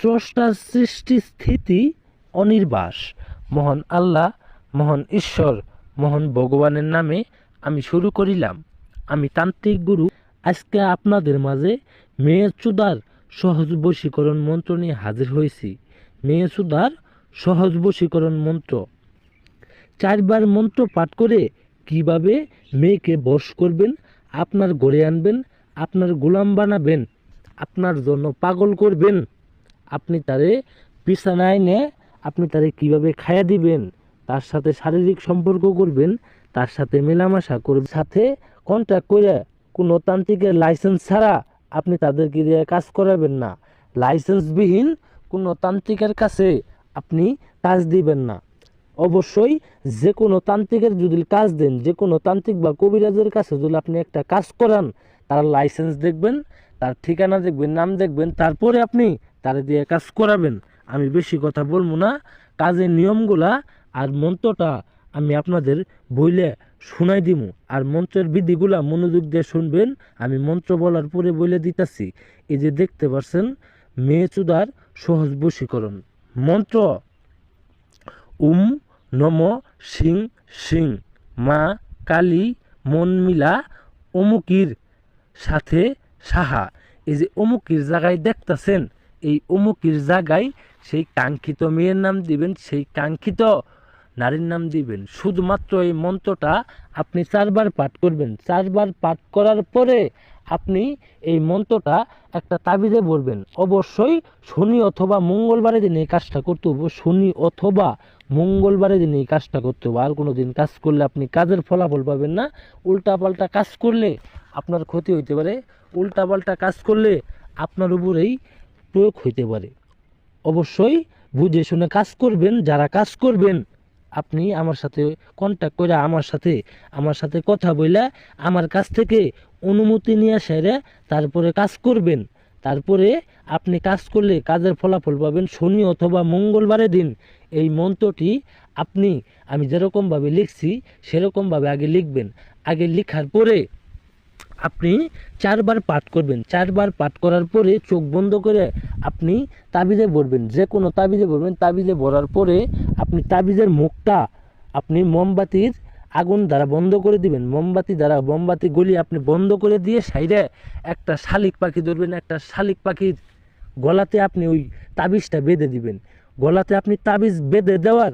স্রষ্টার সৃষ্টি স্থিতি অনির্বাস। মহান আল্লাহ, মহান ঈশ্বর, মহান ভগবানের নামে আমি শুরু করিলাম। আমি তান্ত্রিক গুরু। আজকে আপনাদের মাঝে মেয়ে চুদার সহজ বশীকরণ মন্ত্র নিয়ে হাজির হয়েছি। মেয়ে চুদার সহজ বশীকরণ মন্ত্র। চারবার মন্ত্র পাঠ করে কীভাবে মেয়েকে বশ করবেন, আপনার গড়ে আনবেন, আপনার গোলাম বানাবেন, আপনার জন্য পাগল করবেন। আপনি তারে বিছানায় নে আপনি তারে কীভাবে খায়া দিবেন, তার সাথে শারীরিক সম্পর্ক করবেন, তার সাথে মেলামেশা করবেন সাথে কন্ট্যাক্ট করে কোনো তান্ত্রিকের লাইসেন্স ছাড়া আপনি তাদেরকে দিয়ে কাজ করাবেন না। লাইসেন্সবিহীন কোনো তান্ত্রিকের কাছে আপনি কাজ দিবেন না। অবশ্যই যে কোনো তান্ত্রিকের যদি কাজ দেন যে কোনো তান্ত্রিক বা কবিরাজের কাছে যদি আপনি একটা কাজ করান, তার লাইসেন্স দেখবেন, তার ঠিকানা দেখবেন, নাম দেখবেন, তারপরে আপনি তারে দিয়ে কাজ করাবেন। আমি বেশি কথা বলব না। কাজের নিয়মগুলা আর মন্ত্রটা আমি আপনাদের বইলে শোনাই দিব আর মন্ত্রের বিধিগুলা মনোযোগ দিয়ে শুনবেন। আমি মন্ত্র বলার পরে বইলে দিতেছি। এই যে দেখতে পাচ্ছেন মেয়ে চুদার সহজ বশীকরণ। মন্ত্র, উম, নম, সিং সিং, মা, কালী, মন মিলা, অমুকির সাথে সাহা। এই যে অমুকির জায়গায় দেখতেছেন এই অমুকির জায়গায় সেই কাঙ্ক্ষিত মেয়ের নাম দিবেন, সেই কাঙ্ক্ষিত নারীর নাম দিবেন। শুধুমাত্র এই মন্ত্রটা আপনি চারবার পাঠ করবেন। চারবার পাঠ করার পরে আপনি এই মন্ত্রটা একটা তাবিজে বলবেন অবশ্যই শনি অথবা মঙ্গলবারের দিন এই কাজটা করতে হবে। শনি অথবা মঙ্গলবারের দিন এই কাজটা করতে হবে। আর কোনো দিন কাজ করলে আপনি কাজের ফলাফল পাবেন না। উল্টাপাল্টা কাজ করলে আপনার ক্ষতি হইতে পারে। উল্টাপাল্টা কাজ করলে আপনার উপরেই প্রয়োগ হইতে পারে। অবশ্যই বুঝে শুনে কাজ করবেন, যারা কাজ করবেন, আপনি আমার সাথে কন্ট্যাক্ট করে আমার সাথে আমার সাথে কথা বইলা আমার কাছ থেকে অনুমতি নিয়ে সেরে তারপরে কাজ করবেন। তারপরে আপনি কাজ করলে কাজের ফলাফল পাবেন শনি অথবা মঙ্গলবারের দিন। এই মন্ত্রটি আপনি, আমি যেরকমভাবে লিখছি, সেরকমভাবে আগে লিখবেন। আগে লেখার পরে আপনি চারবার পাঠ করবেন। চারবার পাঠ করার পরে চোখ বন্ধ করে আপনি তাবিজে ভরবেন যে কোনো তাবিজে ভরবেন তাবিজে ভরার পরে আপনি তাবিজের মুখটা আপনি মোমবাতির আগুন দ্বারা বন্ধ করে দিবেন। মোমবাতি দ্বারা মোমবাতি গলি আপনি বন্ধ করে দিয়ে সাইডে একটা শালিক পাখি ধরবেন। একটা শালিক পাখির গলাতে আপনি ওই তাবিজটা বেঁধে দিবেন। গলাতে আপনি তাবিজ বেঁধে দেওয়ার